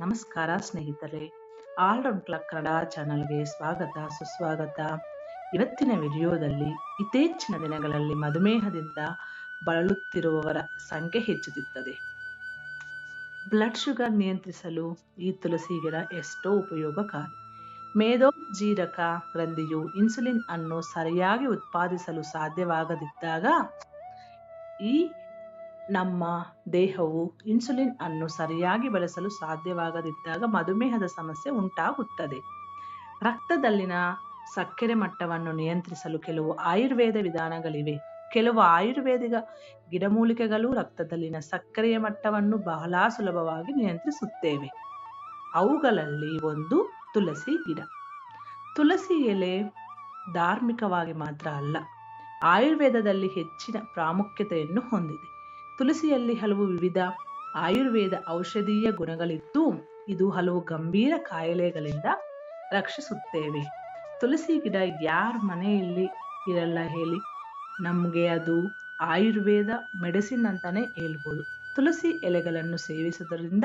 ನಮಸ್ಕಾರ ಸ್ನೇಹಿತರೆ. All round clock Kannada ಚಾನಲ್ಗೆ ಸ್ವಾಗತ, ಸುಸ್ವಾಗತ. ಇವತ್ತಿನ ವಿಡಿಯೋದಲ್ಲಿ ಇತ್ತೀಚಿನ ದಿನಗಳಲ್ಲಿ ಮಧುಮೇಹದಿಂದ ಬಳಲುತ್ತಿರುವವರ ಸಂಖ್ಯೆ ಹೆಚ್ಚುತ್ತಿತ್ತದೆ. ಬ್ಲಡ್ ಶುಗರ್ ನಿಯಂತ್ರಿಸಲು ಈ ತುಳಸಿ ಗಿಡ ಎಷ್ಟೋ ಉಪಯೋಗಕಾರಿ. ಮೇದೋಜೀರಕ ಗ್ರಂಥಿಯು ಇನ್ಸುಲಿನ್ ಅನ್ನು ಸರಿಯಾಗಿ ಉತ್ಪಾದಿಸಲು ಸಾಧ್ಯವಾಗದಿದ್ದಾಗ ಈ ನಮ್ಮ ದೇಹವು ಇನ್ಸುಲಿನ್ ಅನ್ನು ಸರಿಯಾಗಿ ಬಳಸಲು ಸಾಧ್ಯವಾಗದಿದ್ದಾಗ ಮಧುಮೇಹದ ಸಮಸ್ಯೆ ಉಂಟಾಗುತ್ತದೆ. ರಕ್ತದಲ್ಲಿನ ಸಕ್ಕರೆ ಮಟ್ಟವನ್ನು ನಿಯಂತ್ರಿಸಲು ಕೆಲವು ಆಯುರ್ವೇದ ವಿಧಾನಗಳಿವೆ. ಕೆಲವು ಆಯುರ್ವೇದಿಕ ಗಿಡಮೂಲಿಕೆಗಳು ರಕ್ತದಲ್ಲಿನ ಸಕ್ಕರೆಯ ಮಟ್ಟವನ್ನು ಬಹಳ ಸುಲಭವಾಗಿ ನಿಯಂತ್ರಿಸುತ್ತೇವೆ. ಅವುಗಳಲ್ಲಿ ಒಂದು ತುಳಸಿ ಗಿಡ. ತುಳಸಿ ಎಲೆ ಧಾರ್ಮಿಕವಾಗಿ ಮಾತ್ರ ಅಲ್ಲ, ಆಯುರ್ವೇದದಲ್ಲಿ ಹೆಚ್ಚಿನ ಪ್ರಾಮುಖ್ಯತೆಯನ್ನು ಹೊಂದಿದೆ. ತುಳಸಿಯಲ್ಲಿ ಹಲವು ವಿವಿಧ ಆಯುರ್ವೇದ ಔಷಧೀಯ ಗುಣಗಳಿದ್ದು, ಇದು ಹಲವು ಗಂಭೀರ ಕಾಯಿಲೆಗಳಿಂದ ರಕ್ಷಿಸುತ್ತೇವೆ. ತುಳಸಿ ಗಿಡ ಯಾರ ಮನೆಯಲ್ಲಿ ಇರಲ್ಲ ಹೇಳಿ, ನಮಗೆ ಅದು ಆಯುರ್ವೇದ ಮೆಡಿಸಿನ್ ಅಂತಾನೆ ಹೇಳ್ಬೋದು. ತುಳಸಿ ಎಲೆಗಳನ್ನು ಸೇವಿಸುವುದರಿಂದ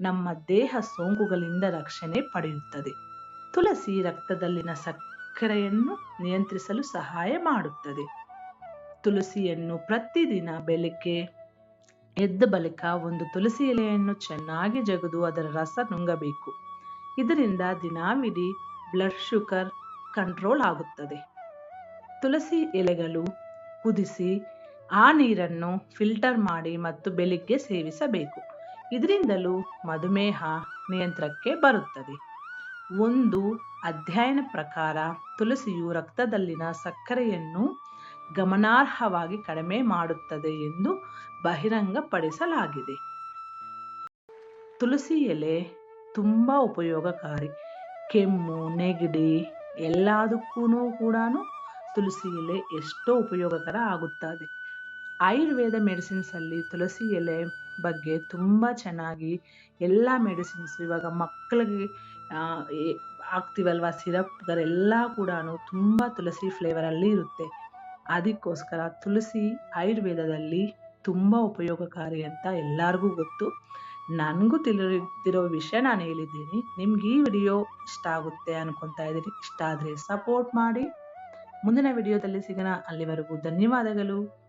ನಮ್ಮ ದೇಹ ಸೋಂಕುಗಳಿಂದ ರಕ್ಷಣೆ ಪಡೆಯುತ್ತದೆ. ತುಳಸಿ ರಕ್ತದಲ್ಲಿನ ಸಕ್ಕರೆಯನ್ನು ನಿಯಂತ್ರಿಸಲು ಸಹಾಯ ಮಾಡುತ್ತದೆ. ತುಳಸಿಯನ್ನು ಪ್ರತಿದಿನ ಬೆಳಿಗ್ಗೆ ಎದ್ದ ಬಳಿಕ ಒಂದು ತುಳಸಿ ಎಲೆಯನ್ನು ಚೆನ್ನಾಗಿ ಜಗದು ಅದರ ರಸ ನುಂಗಬೇಕು. ಇದರಿಂದ ದಿನಾವಿಡೀ ಬ್ಲಡ್ ಶುಗರ್ ಕಂಟ್ರೋಲ್ ಆಗುತ್ತದೆ. ತುಳಸಿ ಎಲೆಗಳು ಕುದಿಸಿ ಆ ನೀರನ್ನು ಫಿಲ್ಟರ್ ಮಾಡಿ ಮತ್ತು ಬೆಳಿಗ್ಗೆ ಸೇವಿಸಬೇಕು. ಇದರಿಂದಲೂ ಮಧುಮೇಹ ನಿಯಂತ್ರಣಕ್ಕೆ ಬರುತ್ತದೆ. ಒಂದು ಅಧ್ಯಯನ ಪ್ರಕಾರ ತುಳಸಿಯು ರಕ್ತದಲ್ಲಿನ ಸಕ್ಕರೆಯನ್ನು ಗಮನಾರ್ಹವಾಗಿ ಕಡಿಮೆ ಮಾಡುತ್ತದೆ ಎಂದು ಬಹಿರಂಗಪಡಿಸಲಾಗಿದೆ. ತುಳಸಿ ಎಲೆ ತುಂಬ ಉಪಯೋಗಕಾರಿ. ಕೆಮ್ಮು, ನೆಗಡಿ ಎಲ್ಲದಕ್ಕೂ ಕೂಡ ತುಳಸಿ ಎಲೆ ಎಷ್ಟೋ ಉಪಯೋಗಕರ ಆಗುತ್ತದೆ. ಆಯುರ್ವೇದ ಮೆಡಿಸಿನ್ಸಲ್ಲಿ ತುಳಸಿ ಎಲೆ ಬಗ್ಗೆ ತುಂಬ ಚೆನ್ನಾಗಿ ಎಲ್ಲ ಮೆಡಿಸಿನ್ಸ್ ಇವಾಗ ಮಕ್ಕಳಿಗೆ ಹಾಕ್ತೀವಲ್ವ ಸಿರಪ್ಗಳೆಲ್ಲ ಕೂಡ ತುಂಬ ತುಳಸಿ ಫ್ಲೇವರಲ್ಲಿ ಇರುತ್ತೆ. ಅದಕ್ಕೋಸ್ಕರ ತುಳಸಿ ಆಯುರ್ವೇದದಲ್ಲಿ ತುಂಬ ಉಪಯೋಗಕಾರಿ ಅಂತ ಎಲ್ಲರಿಗೂ ಗೊತ್ತು. ನನಗೂ ತಿಳಿದಿರೋ ವಿಷಯ ನಾನು ಹೇಳಿದ್ದೀನಿ. ನಿಮ್ಗೆ ಈ ವಿಡಿಯೋ ಇಷ್ಟ ಆಗುತ್ತೆ ಅನ್ಕೊತಾ ಇದ್ದೀನಿ. ಇಷ್ಟ ಆದರೆ ಸಪೋರ್ಟ್ ಮಾಡಿ. ಮುಂದಿನ ವಿಡಿಯೋದಲ್ಲಿ ಸಿಗೋಣ. ಅಲ್ಲಿವರೆಗೂ ಧನ್ಯವಾದಗಳು.